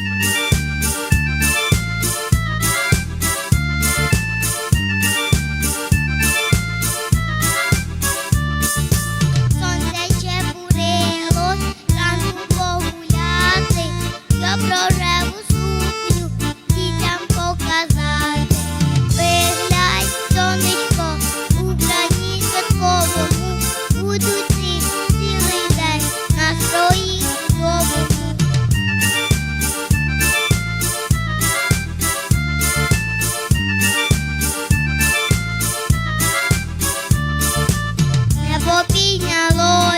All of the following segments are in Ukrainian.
Música pago.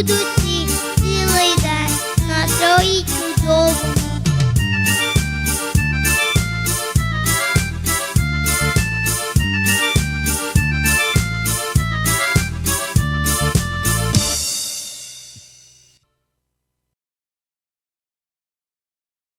будуть всі цілий день, настрої чудовий.